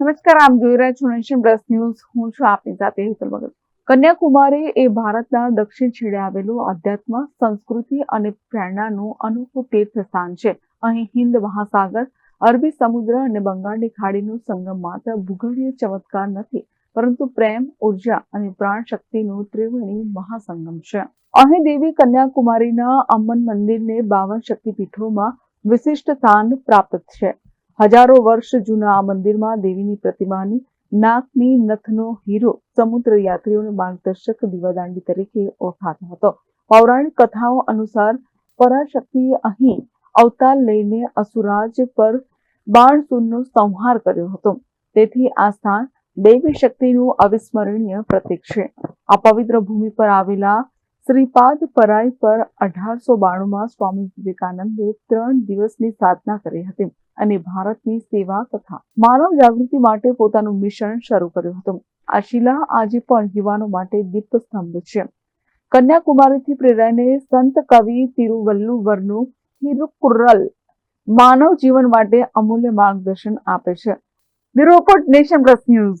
નમસ્કાર, આપ જોઈ રહ્યા છો નેશન પ્લસ ન્યૂઝ હું છું આપની સાથે હેતલ ભગત. કન્યાકુમારી એ ભારતના દક્ષિણ છેડે આવેલું આધ્યાત્મ, સંસ્કૃતિ અને પ્રેરણાનું અનોખું તીર્થ સ્થાન છે. અહીં હિન્દ મહાસાગર, અરબી સમુદ્ર અને બંગાળની ખાડીનું સંગમ માત્ર ભૂગોળીય ચમત્કાર નથી, પરંતુ પ્રેમ, ઊર્જા અને પ્રાણ શક્તિનું ત્રિવેણી મહાસંગમ છે. અહીં દેવી કન્યાકુમારીના અમન મંદિરને બાવન શક્તિપીઠોમાં વિશિષ્ટ સ્થાન પ્રાપ્ત છે. હજારો વર્ષ જૂના આ મંદિરમાં દેવીની પ્રતિમાની નાકની નથનો હીરો સમુદ્ર યાત્રીઓને માર્ગદર્શક દીવાદાંડી તરીકે ઓળખાતો હતો. પૌરાણિક કથાઓ અનુસાર પરાશક્તિએ અહીં અવતાર લઈને અસુરાજ પર બાણસુરનો સંહાર કર્યો હતો. તેથી આ સ્થાન દેવી શક્તિનું અવિસ્મરણીય પ્રતીક છે. આ પવિત્ર ભૂમિ પર આવેલા શ્રીપાદ પરાય પર અઢારસો બાણુંમાં સ્વામી વિવેકાનંદે ત્રણ દિવસની સાધના કરી હતી અને ભારતની સેવા તથા માનવ જાગૃતિ માટે પોતાનું મિશન શરૂ કર્યું હતું. આ શિલા આજે પણ યુવાનો માટે દીપસ્તંભ છે. કન્યાકુમારીથી પ્રેરાઈને સંત કવિ તિરુવલ્લુવરનું તિરુકુરલ માનવ જીવન માટે અમૂલ્ય માર્ગદર્શન આપે છે. Nation plus news.